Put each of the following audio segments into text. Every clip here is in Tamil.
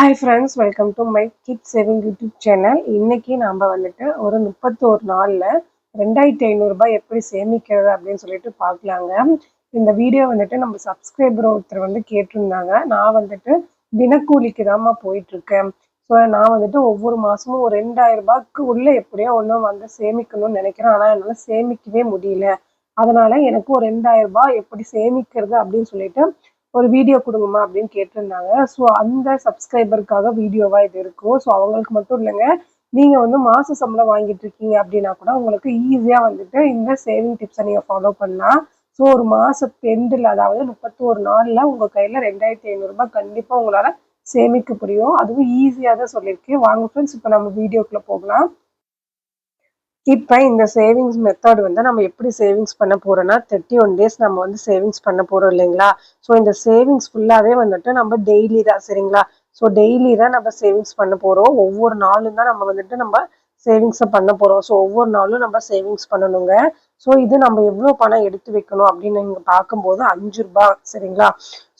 Hi friends welcome to my kid saving YouTube channel இன்னைக்கு நாம் வந்துட்டு ஒரு முப்பத்தோரு நாளில் ரெண்டாயிரத்தி ஐநூறுரூபாய் எப்படி சேமிக்கிறது அப்படின்னு சொல்லிட்டு பார்க்கலாங்க. இந்த வீடியோ வந்துட்டு நம்ம சப்ஸ்கிரைபர் ஒருத்தர் வந்து கேட்டிருந்தாங்க. நான் வந்துட்டு தினக்கூலிக்கு தாம்மா போயிட்டுருக்கேன். ஸோ நான் வந்துட்டு ஒவ்வொரு மாதமும் ஒரு ரெண்டாயிரம் ரூபாய்க்கு உள்ளே எப்படியோ ஒன்றும் வந்து சேமிக்கணும்னு நினைக்கிறேன். ஆனால் என்னால் சேமிக்கவே முடியல. அதனால் எனக்கு ஒரு ரெண்டாயிரரூபா எப்படி சேமிக்கிறது அப்படின்னு சொல்லிட்டு ஒரு வீடியோ கொடுங்கம்மா அப்படின்னு கேட்டிருந்தாங்க. ஸோ அந்த சப்ஸ்கிரைபருக்காக வீடியோவாக இது இருக்கும் ஸோ அவங்களுக்கு மட்டும் இல்லைங்க. நீங்கள் வந்து மாத சம்பளம் வாங்கிட்டு இருக்கீங்க அப்படின்னா கூட உங்களுக்கு ஈஸியாக வந்துட்டு இந்த சேவிங் டிப்ஸை நீங்கள் ஃபாலோ பண்ணலாம் ஸோ ஒரு மாதத்து எண்டில் அதாவது முப்பத்தோரு நாளில் உங்கள் கையில் ரெண்டாயிரத்தி ஐநூறுரூபா கண்டிப்பாக உங்களால் சேமிக்க முடியும். அதுவும் ஈஸியாக தான் சொல்லியிருக்கேன் வாங்க ஃப்ரெண்ட்ஸ் இப்போ நம்ம வீடியோக்குள்ளே போகலாம். இப்போ இந்த சேவிங்ஸ் மெத்தட் வந்து நம்ம எப்படி சேவிங்ஸ் பண்ண போறோம்னா தேர்ட்டி ஒன் டேஸ் நம்ம வந்து சேவிங்ஸ் பண்ண போறோம் இல்லைங்களா? ஸோ இந்த சேவிங்ஸ் ஃபுல்லாகவே வந்துட்டு நம்ம டெய்லி தான் சரிங்களா? ஸோ டெய்லி தான் நம்ம சேவிங்ஸ் பண்ண போறோம். ஒவ்வொரு நாளும் தான் நம்ம வந்துட்டு நம்ம சேவிங்ஸை பண்ண போறோம். ஸோ ஒவ்வொரு நாளும் நம்ம சேவிங்ஸ் பண்ணணுங்க. ஸோ இது நம்ம எவ்வளோ பணம் எடுத்து வைக்கணும் அப்படின்னு நீங்கள் பார்க்கும்போது அஞ்சு ரூபா சரிங்களா?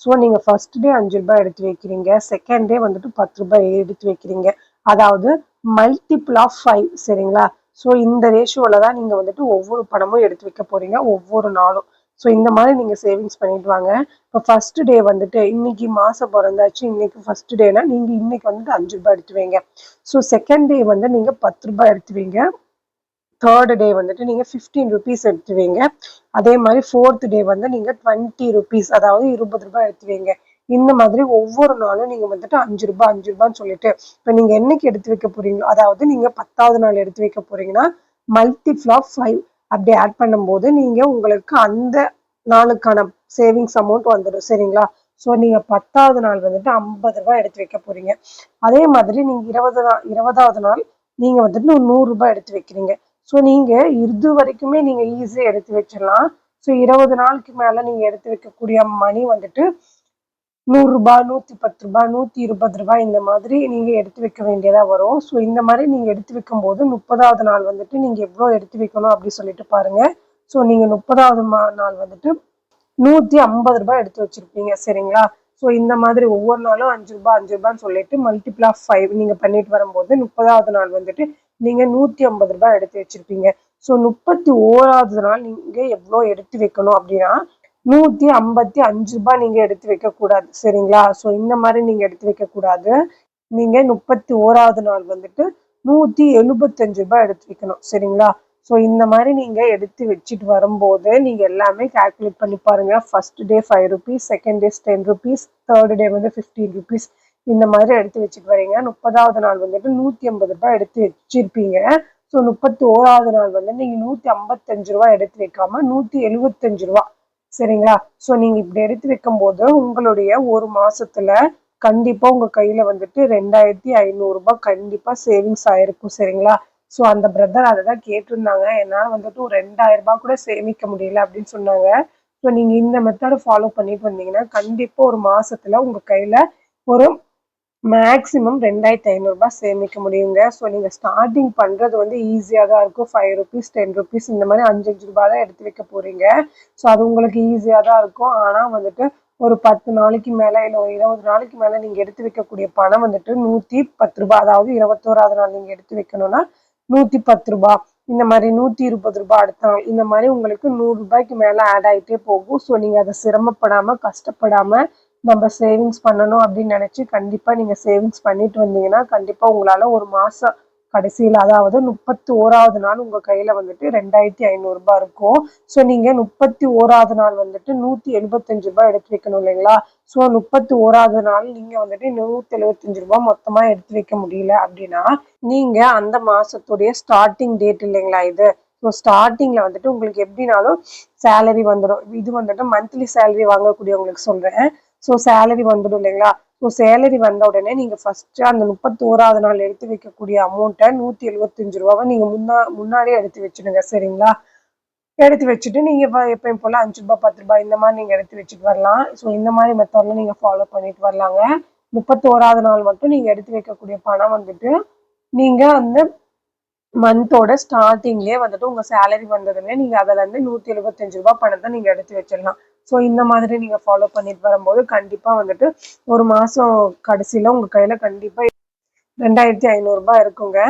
ஸோ நீங்கள் ஃபர்ஸ்ட் டே அஞ்சு ரூபாய் எடுத்து வைக்கிறீங்க. செகண்ட் டே வந்துட்டு பத்து ரூபாய் எடுத்து வைக்கிறீங்க. அதாவது மல்டிபிள் ஆஃப் ஃபைவ் சரிங்களா? ஸோ இந்த ரேஷியோவில் தான் நீங்கள் வந்துட்டு ஒவ்வொரு பணமும் எடுத்து வைக்க போகிறீங்க ஒவ்வொரு நாளும். ஸோ இந்த மாதிரி நீங்கள் சேவிங்ஸ் பண்ணிட்டு வாங்க. இப்போ ஃபஸ்ட்டு டே வந்துட்டு இன்னைக்கு மாதம் பிறந்தாச்சு இன்னைக்கு ஃபஸ்ட்டு டேனா நீங்கள் இன்னைக்கு வந்துட்டு அஞ்சு ரூபாய் எடுத்து வைங்க. ஸோ செகண்ட் டே வந்து நீங்கள் பத்து ரூபாய் எடுத்து வைங்க. தேர்டு டே வந்துட்டு நீங்கள் ஃபிஃப்டீன் ருபீஸ் எடுத்து வைங்க. அதே மாதிரி ஃபோர்த் டே வந்து நீங்கள் டுவெண்ட்டி ருபீஸ் அதாவது இருபது ரூபாய் எடுத்து வைங்க. இந்த மாதிரி ஒவ்வொரு நாளும் நீங்க வந்துட்டு அஞ்சு ரூபாய் அஞ்சு ரூபான்னு சொல்லிட்டு இப்போ நீங்க என்னைக்கு எடுத்து வைக்க போறீங்களோ அதாவது நீங்க பத்தாவது நாள் எடுத்து வைக்க போறீங்கன்னா மல்டிப்ளா ஃபைவ் அப்படி ஆட் பண்ணும்போது நீங்க உங்களுக்கு அந்த நாளுக்கான சேவிங்ஸ் அமௌண்ட் வந்துடும் சரிங்களா? ஸோ நீங்க பத்தாவது நாள் வந்துட்டு ஐம்பது ரூபாய் எடுத்து வைக்க போறீங்க. அதே மாதிரி நீங்க இருபது நாள் இருபதாவது நாள் நீங்க வந்துட்டு நூறுரூபா நூறு ரூபாய் எடுத்து வைக்கிறீங்க. ஸோ நீங்க இது வரைக்குமே நீங்க ஈஸியாக எடுத்து வச்சிடலாம். ஸோ இருபது நாளுக்கு மேல நீங்க எடுத்து வைக்கக்கூடிய மணி வந்துட்டு நூறுரூபா நூற்றி பத்து ரூபாய் நூற்றி இருபது ரூபாய் இந்த மாதிரி நீங்கள் எடுத்து வைக்க வேண்டியதாக வரும். ஸோ இந்த மாதிரி நீங்கள் எடுத்து வைக்கும்போது முப்பதாவது நாள் வந்துட்டு நீங்கள் எவ்வளோ எடுத்து வைக்கணும் அப்படி சொல்லிட்டு பாருங்கள் ஸோ நீங்கள் முப்பதாவது நாள் வந்துட்டு நூற்றி ஐம்பது ரூபாய் எடுத்து வச்சுருப்பீங்க. சரிங்களா? ஸோ இந்த மாதிரி ஒவ்வொரு நாளும் அஞ்சு ரூபாய் அஞ்சு ரூபான்னு சொல்லிட்டு மல்டிபிள் ஆஃப் ஃபைவ் நீங்கள் பண்ணிட்டு வரும்போது முப்பதாவது நாள் வந்துட்டு நீங்கள் நூற்றி ஐம்பது ரூபாய் எடுத்து வச்சுருப்பீங்க. ஸோ முப்பத்தி ஓராவது நாள் நீங்கள் எவ்வளோ எடுத்து வைக்கணும் அப்படின்னா நூற்றி ஐம்பத்தி அஞ்சு ரூபாய் நீங்கள் எடுத்து வைக்கக்கூடாது சரிங்களா? ஸோ இந்த மாதிரி நீங்கள் எடுத்து வைக்கக்கூடாது. நீங்கள் முப்பத்தி ஓராவது நாள் வந்துட்டு நூற்றி எழுபத்தஞ்சு ரூபாய் எடுத்து வைக்கணும் சரிங்களா? ஸோ இந்த மாதிரி நீங்கள் எடுத்து வச்சுட்டு வரும்போது நீங்கள் எல்லாமே கால்குலேட் பண்ணி பாருங்க. First day five rupees second days ten rupees third day வந்து ஃபிஃப்டீன் ருபீஸ் இந்த மாதிரி எடுத்து வச்சுட்டு வரீங்க. முப்பதாவது நாள் வந்துட்டு நூற்றி ஐம்பது ரூபாய் எடுத்து வச்சிருப்பீங்க. ஸோ முப்பத்தி ஓராவது நாள் வந்து நீங்கள் நூற்றி ஐம்பத்தஞ்சு ரூபா எடுத்து வைக்காம நூற்றி எழுபத்தஞ்சு ரூபா சரிங்களா? ஸோ நீங்கள் இப்படி எடுத்து வைக்கும் போது உங்களுடைய ஒரு மாதத்தில் கண்டிப்பாக உங்கள் கையில் வந்துட்டு ரெண்டாயிரத்தி ஐநூறுரூபா கண்டிப்பாக சேவிங்ஸ் ஆகிருக்கும் சரிங்களா? ஸோ அந்த பிரதர் அதை தான் கேட்டிருந்தாங்க. என்னால் வந்துட்டு ஒரு ரெண்டாயிரரூபா கூட சேமிக்க முடியல அப்படின்னு சொன்னாங்க. ஸோ நீங்கள் இந்த மெத்தடை ஃபாலோ பண்ணிட்டு வந்தீங்கன்னா கண்டிப்பாக ஒரு மாதத்தில் உங்கள் கையில் ஒரு மேக்ஸிமம் ரெண்டாயிரத்தி ஐநூறுரூபா சேமிக்க முடியுங்க. ஸோ நீங்கள் ஸ்டார்டிங் பண்ணுறது வந்து ஈஸியாக தான் இருக்கும். ஃபைவ் ருபீஸ் டென் ருபீஸ் இந்த மாதிரி அஞ்சு அஞ்சு ரூபா தான் எடுத்து வைக்க போகிறீங்க ஸோ அது உங்களுக்கு ஈஸியாக தான் இருக்கும். ஆனால் வந்துட்டு ஒரு பத்து நாளைக்கு மேலே இல்லை ஒரு இருபது நாளைக்கு மேலே நீங்கள் எடுத்து வைக்கக்கூடிய பணம் வந்துட்டு நூற்றி பத்து ரூபா அதாவது இருபத்தோராவது நாள் நீங்கள் எடுத்து வைக்கணும்னா நூற்றி பத்து ரூபா இந்த மாதிரி நூற்றி இருபது ரூபாய் அடுத்த நாள் இந்த மாதிரி உங்களுக்கு நூறுரூபாய்க்கு மேலே ஆட் ஆகிட்டே போகும். ஸோ நீங்கள் அதை சிரமப்படாமல் கஷ்டப்படாமல் நம்ம சேவிங்ஸ் பண்ணணும் அப்படின்னு நினச்சி கண்டிப்பாக நீங்கள் சேவிங்ஸ் பண்ணிட்டு வந்தீங்கன்னா கண்டிப்பாக உங்களால் ஒரு மாதம் கடைசியில் அதாவது முப்பத்தி ஓராவது நாள் உங்கள் கையில் வந்துட்டு ரெண்டாயிரத்தி ஐநூறுரூபா இருக்கும். ஸோ நீங்கள் முப்பத்தி ஓராவது நாள் வந்துட்டு நூற்றி எழுபத்தஞ்சு ரூபாய் எடுத்து வைக்கணும் இல்லைங்களா? ஸோ முப்பத்தி ஓராவது நாள் நீங்கள் வந்துட்டு நூற்றி எழுபத்தஞ்சு ரூபாய் மொத்தமாக எடுத்து வைக்க முடியல அப்படின்னா நீங்கள் அந்த மாதத்துடைய ஸ்டார்டிங் டேட் இல்லைங்களா இது? ஸோ ஸ்டார்டிங்கில் வந்துட்டு உங்களுக்கு எப்படினாலும் சேலரி வந்துடும் இது வந்துட்டு மந்த்லி சேலரி வாங்கக்கூடியவங்களுக்கு சொல்கிறேன் ஸோ சேலரி வந்துடும் இல்லைங்களா? ஸோ சேலரி வந்த உடனே நீங்கள் ஃபஸ்ட்டு அந்த முப்பத்தி ஓராவது நாள் எடுத்து வைக்கக்கூடிய அமௌண்ட்டை நூற்றி எழுபத்தஞ்சு ரூபாவை நீங்கள் முன்னா முன்னாடியே எடுத்து வச்சுடுங்க சரிங்களா? எடுத்து வச்சுட்டு நீங்கள் எப்பயும் போல் அஞ்சு ரூபாய் பத்து ரூபாய் இந்த மாதிரி நீங்கள் எடுத்து வச்சுட்டு வரலாம். ஸோ இந்த மாதிரி மெத்தடில் நீங்கள் ஃபாலோ பண்ணிட்டு வரலாங்க. முப்பத்தோராவது நாள் மட்டும் நீங்கள் எடுத்து வைக்கக்கூடிய பணம் வந்துட்டு நீங்கள் அந்த மந்தோட ஸ்டார்டிங்லேயே வந்துட்டு உங்கள் சேலரி வந்ததுமே நீங்கள் அதில் இருந்து நூற்றி எழுபத்தஞ்சு ரூபாய் பணத்தை நீங்கள் எடுத்து வச்சிடலாம். ஸோ இந்த மாதிரி நீங்கள் ஃபாலோ பண்ணிட்டு வரும்போது கண்டிப்பாக வந்துட்டு ஒரு மாதம் கடைசியில் உங்கள் கையில் கண்டிப்பாக ரெண்டாயிரத்தி ஐநூறுரூபா இருக்குங்க.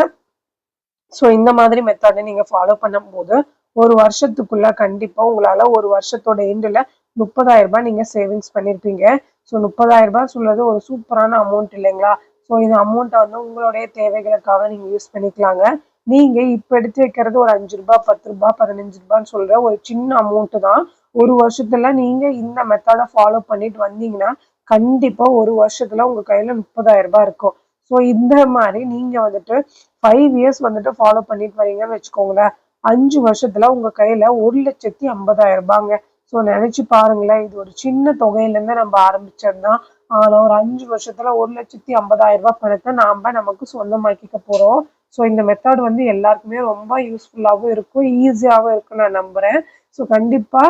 ஸோ இந்த மாதிரி மெத்தடை நீங்கள் ஃபாலோ பண்ணும்போது ஒரு வருஷத்துக்குள்ள கண்டிப்பாக உங்களால் ஒரு வருஷத்தோட எண்டில் முப்பதாயிரம் ரூபாய் நீங்கள் சேவிங்ஸ் பண்ணியிருப்பீங்க ஸோ முப்பதாயிரம் ரூபாய் சொல்றது ஒரு சூப்பரான அமௌண்ட் இல்லைங்களா? ஸோ இந்த அமௌண்ட்டை வந்து உங்களுடைய தேவைகளுக்காக நீங்கள் யூஸ் பண்ணிக்கலாங்க. நீங்கள் இப்போ எடுத்து வைக்கிறது ஒரு அஞ்சு ரூபாய் பத்து ரூபாய் பதினஞ்சு ரூபான்னு சொல்கிற ஒரு சின்ன அமௌண்ட்டு தான். ஒரு வருஷத்துல நீங்கள் இந்த மெத்தடை ஃபாலோ பண்ணிட்டு வந்தீங்கன்னா கண்டிப்பாக ஒரு வருஷத்துல உங்கள் கையில் முப்பதாயிரம் ரூபாய் இருக்கும். ஸோ இந்த மாதிரி நீங்கள் வந்துட்டு ஃபைவ் இயர்ஸ் வந்துட்டு ஃபாலோ பண்ணிட்டு வரீங்கன்னு வச்சுக்கோங்களேன். அஞ்சு வருஷத்துல உங்க கையில ஒரு லட்சத்தி ஐம்பதாயிரம் ரூபாங்க. ஸோ நினைச்சு பாருங்களேன் இது ஒரு சின்ன தொகையிலேருந்து நம்ம ஆரம்பிச்சதுதான். ஆனால் ஒரு அஞ்சு வருஷத்துல ஒரு லட்சத்தி ஐம்பதாயிரம் ரூபாய் பணத்தை நாம நமக்கு சொந்தமாக்கிக்க போறோம். ஸோ இந்த மெத்தட் வந்து எல்லாருக்குமே ரொம்ப யூஸ்ஃபுல்லாகவும் இருக்கும் ஈஸியாகவும் இருக்கும்னு நான் நம்புறேன். ஸோ கண்டிப்பா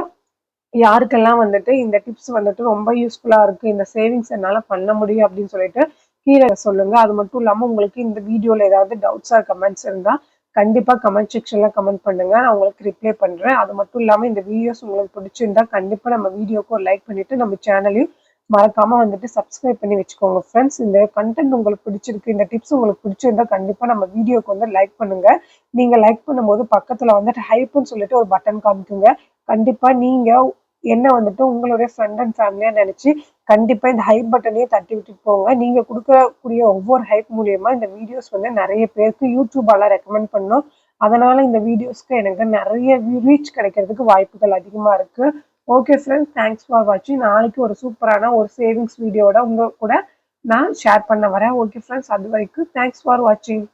யாருக்கெல்லாம் வந்துட்டு இந்த டிப்ஸ் வந்துட்டு ரொம்ப யூஸ்ஃபுல்லாக இருக்கு இந்த சேவிங்ஸ் என்னால் பண்ண முடியும் அப்படின்னு சொல்லிட்டு கீழே சொல்லுங்க. அது மட்டும் இல்லாமல் உங்களுக்கு இந்த வீடியோவில் ஏதாவது டவுட்ஸ் ஆர் கமெண்ட்ஸ் இருந்தால் கண்டிப்பாக கமெண்ட் செக்ஷனில் கமெண்ட் பண்ணுங்க. நான் உங்களுக்கு ரிப்ளை பண்ணுறேன் அது மட்டும் இல்லாமல் இந்த வீடியோஸ் உங்களுக்கு பிடிச்சிருந்தா கண்டிப்பாக நம்ம வீடியோக்கு ஒரு லைக் பண்ணிட்டு நம்ம சேனலையும் மறக்காம வந்துட்டு சப்ஸ்கிரைப் பண்ணி வச்சுக்கோங்க ஃப்ரெண்ட்ஸ் இந்த கண்டென்ட் உங்களுக்கு பிடிச்சிருக்கு இந்த டிப்ஸ் உங்களுக்கு பிடிச்சிருந்தா கண்டிப்பா நம்ம வீடியோக்கு வந்து லைக் பண்ணுங்க. நீங்க லைக் பண்ணும்போது பக்கத்துல வந்துட்டு ஹைப்னு சொல்லிட்டு ஒரு பட்டன் காமிக்குங்க. கண்டிப்பா நீங்க என்ன வந்துட்டு உங்களுடைய ஃப்ரெண்ட் அண்ட் ஃபேமிலியா நினைச்சு கண்டிப்பா இந்த ஹைப் பட்டனையே தட்டி விட்டுட்டு போங்க. நீங்க கொடுக்கக்கூடிய ஒவ்வொரு ஹைப் மூலியமா இந்த வீடியோஸ் வந்து நிறைய பேருக்கு யூடியூபால ரெக்கமெண்ட் பண்ணும். அதனால இந்த வீடியோஸ்க்கு எனக்கு நிறைய ரீச் கிடைக்கிறதுக்கு வாய்ப்புகள் அதிகமா இருக்கு. ஓகே ஃப்ரெண்ட்ஸ் தேங்க்ஸ் ஃபார் வாட்சிங் நாளைக்கு ஒரு சூப்பரான ஒரு சேவிங்ஸ் வீடியோட உங்கள் கூட நான் ஷேர் பண்ண வரேன். ஓகே ஃப்ரெண்ட்ஸ் அது வரைக்கும் தேங்க்ஸ் ஃபார் வாட்சிங்